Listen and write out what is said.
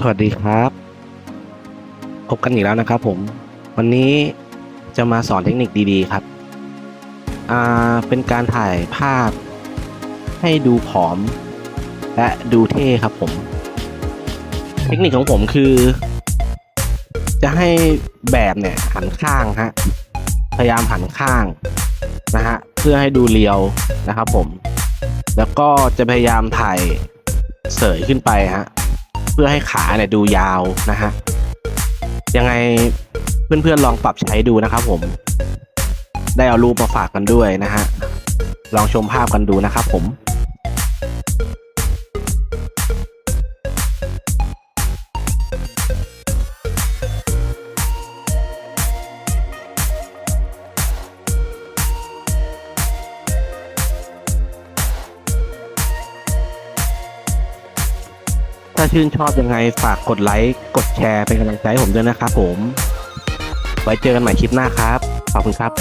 สวัสดีครับ พบกันอีกแล้วนะครับผม วันนี้จะมาสอนเทคนิคดีๆครับ อ่า เป็นการถ่ายภาพให้ดูผอม และดูเท่ครับผม เทคนิคของผมคือ จะให้แบบเนี่ยหันข้างฮะ พยายามหันข้างนะฮะ เพื่อให้ดูเรียวนะครับผม แล้วก็จะพยายามถ่ายเสยขึ้นไปฮะ เพื่อให้ขาเนี่ยดูยาวนะฮะยังไงเพื่อนๆลองปรับใช้ดูนะครับผม ได้เอารูปมาฝากกันด้วยนะฮะลองชมภาพกันดูนะครับผม ถ้าชื่นชอบยังไงฝากกดไลค์ กดแชร์เป็นกำลังใจให้ผมด้วยนะครับผม ไว้เจอกันใหม่คลิปหน้าครับ ขอบคุณครับ